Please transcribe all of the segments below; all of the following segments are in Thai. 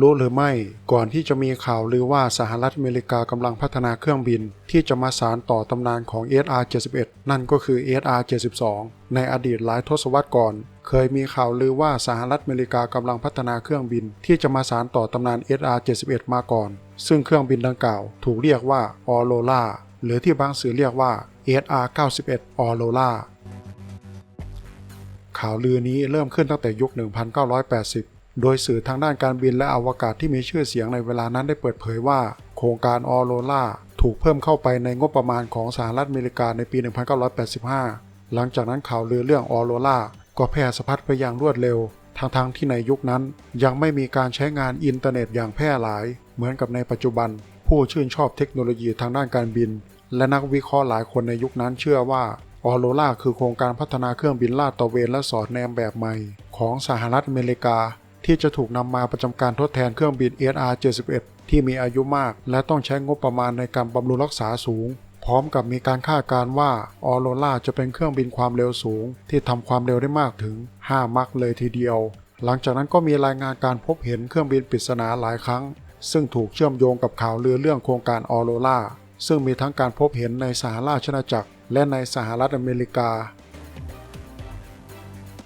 รู้หรือไม่ ก่อนที่จะมีข่าวลือว่าสหรัฐอเมริกากำลังพัฒนาเครื่องบิน ที่จะมาสานต่อตำนานของ SR-71 นั่นก็คือ SR-72 ในอดีตหลายทศวรรษก่อน เคยมีข่าวลือว่าสหรัฐอเมริกากำลังพัฒนาเครื่องบิน ที่จะมาสานต่อตำนาน SR-71 มาก่อน ซึ่งเครื่องบินดังกล่าว ถูกเรียกว่าออโรล่าหรือที่บางสื่อเรียกว่า SR-91 ออโรล่าข่าวลือนี้เริ่มขึ้นตั้งแต่ยุค 1980 โดยสื่อทางด้านการบินและอวกาศที่มีชื่อเสียงในเวลานั้นได้เปิดเผยว่า โครงการออโรล่าถูกเพิ่มเข้าไปในงบประมาณของสหรัฐอเมริกาในปี 1985 หลังจากนั้นข่าวลือเรื่องออโรล่าก็แพร่สะพัดไปอย่างรวดเร็วทั้งๆที่ในยุคนั้น ยังไม่มีการใช้งานอินเทอร์เน็ตอย่างแพร่หลาย เหมือนกับในปัจจุบัน ผู้ชื่นชอบเทคโนโลยีทางด้านการบิน และนักวิเคราะห์หลายคนในยุคนั้นเชื่อว่าออโรล่าคือโครงการพัฒนาเครื่องบินลาดตระเวนและสอดแนมแบบใหม่ ของสหรัฐอเมริกา ที่จะถูกนำมาประจำการทดแทนเครื่องบิน SR-71 ที่มีอายุมาก และต้องใช้งบประมาณในการบำรุงรักษาสูง พร้อมกับมีการคาดการณ์ว่าออโรล่าจะเป็นเครื่องบินความเร็วสูง ที่ทำความเร็วได้มากถึง 5 มัคเลยทีเดียว หลังจากนั้นก็มีรายงานการพบเห็นเครื่องบินปริศนาหลายครั้ง ซึ่งถูกเชื่อมโยงกับข่าวลือเรื่องโครงการออโรล่าซึ่งมีทั้งการพบเห็นในสหราชอาณาจักร และในสหรัฐอเมริกา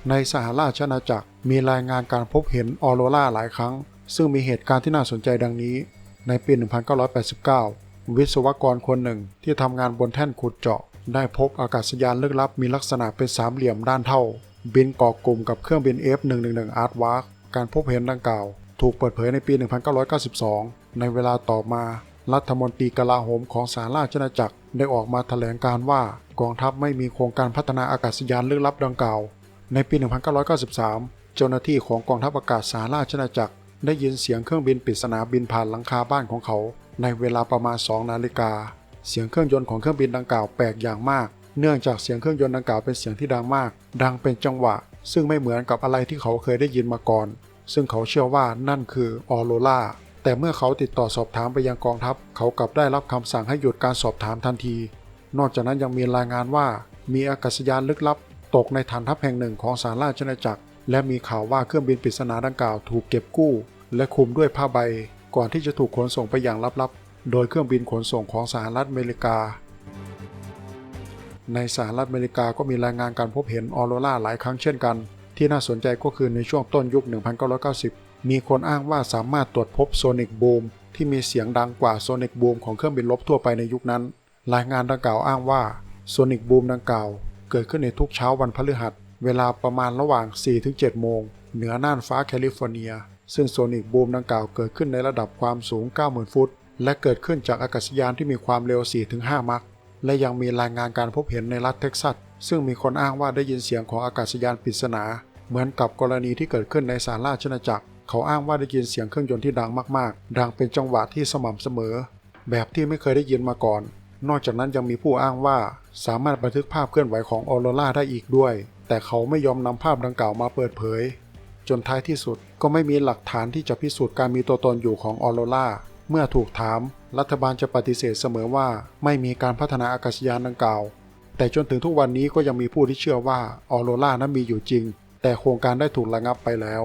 ในสหราชอาณาจักรมีรายงานการพบเห็นออโรราหลายครั้ง ซึ่งมีเหตุการณ์ที่น่าสนใจดังนี้ ในปี 1989 วิศวกรคนหนึ่งที่ทำงานบนแท่นขุดเจาะ ได้พบอากาศยานลึกลับมีลักษณะเป็นสามเหลี่ยมด้านเท่า บินเกาะกลุ่มกับเครื่องบิน F111 Aardvark การพบเห็นดังกล่าว ถูกเปิดเผยในปี 1992 ในเวลาต่อมา รัฐมนตรีกลาโหมของสหราชอาณาจักรได้ออกมาแถลงการว่ากองทัพไม่มีโครงการพัฒนาอากาศยานลึกลับดังกล่าว ในปี 1993 เจ้าหน้าที่ของกองทัพอากาศสหราชอาณาจักร ได้ยินเสียงเครื่องบินปริศนาบินผ่านหลังคาบ้านของเขา ในเวลาประมาณ 2 นาฬิกา เสียงเครื่องยนต์ของเครื่องบินดังกล่าวแปลกอย่างมาก เนื่องจากเสียงเครื่องยนต์ดังกล่าวเป็นเสียงที่ดังมาก ดังเป็นจังหวะ ซึ่งไม่เหมือนกับอะไรที่เขาเคยได้ยินมาก่อน ซึ่งเขาเชื่อว่านั่นคือออโรล่าแต่เมื่อเขาติดต่อสอบถามไปยังกองทัพ เขากลับได้รับคำสั่งให้หยุดการสอบถามทันที นอกจากนั้นยังมีรายงานว่า มีอากาศยานลึกลับ ตกในฐานทัพแห่งหนึ่งของสหราชอาณาจักร และมีข่าวว่าเครื่องบินปริศนาดังกล่าวถูกเก็บกู้ และคลุมด้วยผ้าใบ ก่อนที่จะถูกขนส่งไปอย่างลับๆ โดยเครื่องบินขนส่งของสหรัฐอเมริกา ในสหรัฐอเมริกาก็มีรายงานการพบเห็นออโรราหลายครั้งเช่นกัน ที่น่าสนใจก็คือในช่วงต้นยุค 1990 มีคนอ้างว่าสามารถตรวจพบโซนิกบูมที่มีเสียงดังกว่าโซนิกบูมของเครื่องบินรบทั่วไปในยุคนั้น รายงานดังกล่าวอ้างว่าโซนิกบูมดังกล่าว เกิดขึ้นในทุกเช้าวันพฤหัส เวลาประมาณระหว่าง 4-7 โมง เหนือน่านฟ้าแคลิฟอร์เนีย ซึ่งโซนิกบูมดังกล่าวเกิดขึ้นในระดับความสูง 90,000 ฟุต และเกิดขึ้นจากอากาศยานที่มีความเร็ว 4-5 มัคและยังมีรายงานการพบเห็นในรัฐเท็กซัส ซึ่งมีคนอ้างว่าได้ยินเสียงของอากาศยานปริศนา เหมือนกับกรณีที่เกิดขึ้นในสหราชอาณาจักร เขาอ้างว่าได้ยินเสียงเครื่องยนต์ที่ดังมากๆ ดังเป็นจังหวะที่สม่ำเสมอ แบบที่ไม่เคยได้ยินมาก่อน นอกจากนั้นยังมีผู้อ้างว่า สามารถบันทึกภาพเคลื่อนไหวของออโรราได้อีกด้วย แต่เขาไม่ยอมนำภาพดังกล่าวมาเปิดเผย จนท้ายที่สุดก็ไม่มีหลักฐานที่จะพิสูจน์การมีตัวตนอยู่ของออโรราเมื่อถูกถาม รัฐบาลจะปฏิเสธเสมอว่า ไม่มีการพัฒนาอากาศยานดังกล่าว แต่จนถึงทุกวันนี้ก็ยังมีผู้ที่เชื่อว่าออโรรานั้นมีอยู่จริง แต่โครงการได้ถูกระงับไปแล้ว